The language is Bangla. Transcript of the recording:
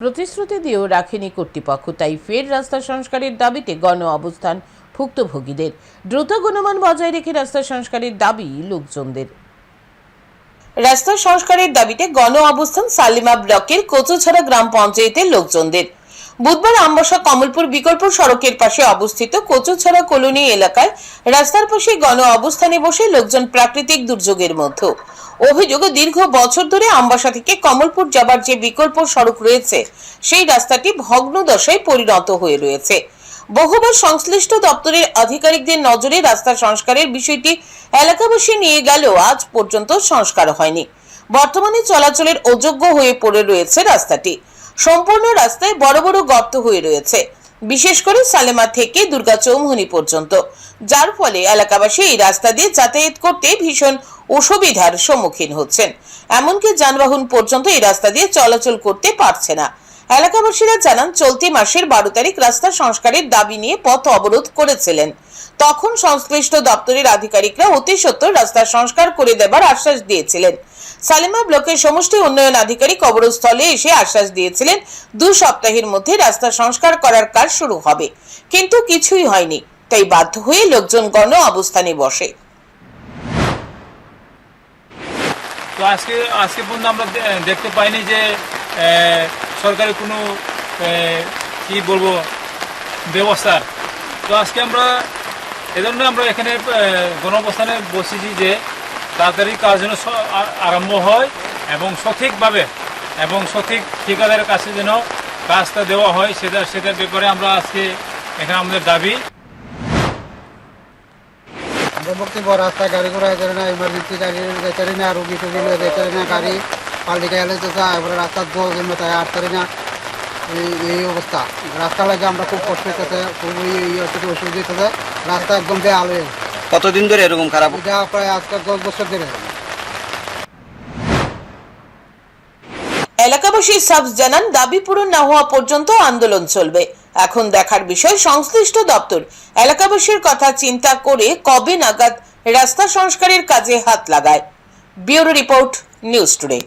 প্রতিশ্রুতি দিয়েও রাখেনি কর্তৃপক্ষ, তাই ফের রাস্তা সংস্কারের দাবিতে গণ অবস্থান ভুক্তভোগীদের। দ্রুত গুণমান বজায় রেখে রাস্তা সংস্কারের দাবি লোকজনদের। রাস্তা সংস্কারের দাবিতে গণ অবস্থান সালিমা ব্লকের কচুছড়া গ্রাম পঞ্চায়েতের লোকজনদের। বুধবার আমবাসা কমলপুর বিকল্প সড়কের পাশে অবস্থিত কোচোছড়া কলোনি এলাকায় রাস্তার পাশে গণ অবস্থানে বসে লোকজন প্রাকৃতিক দুর্যোগের মধ্যে। অভিযোগ দীর্ঘ বছর ধরে আমবাসা থেকে কমলপুর যাবার যে বিকল্প সড়ক রয়েছে, সেই রাস্তাটি ভগ্ন দশায় পরিণত হয়ে রয়েছে। বহুবার সংশ্লিষ্ট দপ্তরের আধিকারিকদের নজরে রাস্তা সংস্কারের বিষয়টি এলাকাবাসী নিয়ে গেলেও আজ পর্যন্ত সংস্কার হয়নি। বর্তমানে চলাচলের অযোগ্য হয়ে পড়ে রয়েছে রাস্তাটি। সম্পূর্ণ রাস্তায় বড় বড় গর্ত হয়ে রয়েছে। বিশেষ করে সালেমা থেকে দুর্গা চৌমুহনী পর্যন্ত। যার ফলে এলাকাবাসী এই রাস্তা দিয়ে যাতায়াত করতে ভীষণ অসুবিধার সম্মুখীন হচ্ছেন। এমনকি যানবাহন পর্যন্ত এই রাস্তা দিয়ে চলাচল করতে পারছে না। এলাকাবাসীরা জানান, চলতি মাসের বারো তারিখ রাস্তা সংস্কারের দাবি নিয়ে পথ অবরোধ করেছিলেন। তখন সংশ্লিষ্ট দপ্তরের আধিকারিকরা অতি সত্বর রাস্তা সংস্কার করে দেবার আশ্বাস দিয়েছিলেন। সালেমা ব্লকের সমষ্টি উন্নয়ন আধিকারিক অবরোধস্থলে এসে আশ্বাস দিয়েছিলেন দু সপ্তাহের মধ্যে রাস্তা সংস্কার করার কাজ শুরু হবে। কিন্তু কিছুই হয়নি। তাই বাধ্য হয়ে লোকজন গণ অবস্থানে বসে। তো আজকে আজকে পর্যন্ত আমরা দেখতে পাইনি যে এ, সরকারি কোনো কি বলব ব্যবস্থা। তো আজকে আমরা এজন্য আমরা এখানে গণ অবস্থানে বসেছি যে তাড়াতাড়ি কাজ যেন আরম্ভ হয় এবং সঠিকভাবে এবং সঠিক ঠিকাদারের কাছে যেন কাজটা দেওয়া হয়, সেটা সেটার ব্যাপারে আমরা আজকে এখানে আমাদের দাবি। আমরা বক্তব্য গাড়ি ঘোড়া যেতে না ইমার্জেন্সি গাড়ি যেতে না, রুগী টুগি নিয়ে যেতে না, গাড়ি পাল্টি গেলে তো এবারে রাস্তার জল জন্য তাই না। এই অবস্থা। রাস্তা লাগে আমরা খুব কষ্ট হচ্ছে খুবই অসুবিধা হচ্ছে রাস্তা একদম বেয়াল হয়ে। কতদিন ধরে এরকম খারাপ? এটা প্রায় আজকাল দশ বছর ধরে। এলাকাবাসী সাবস জানান দাবি পূরণ না হওয়া পর্যন্ত আন্দোলন চলবে। এখন দেখার বিষয় সংশ্লিষ্ট দপ্তর। এলাকাবাসীর কথা চিন্তা করে কবে নাগাদ রাস্তা সংস্কারের কাজে হাত লাগায়। Bureau report news today.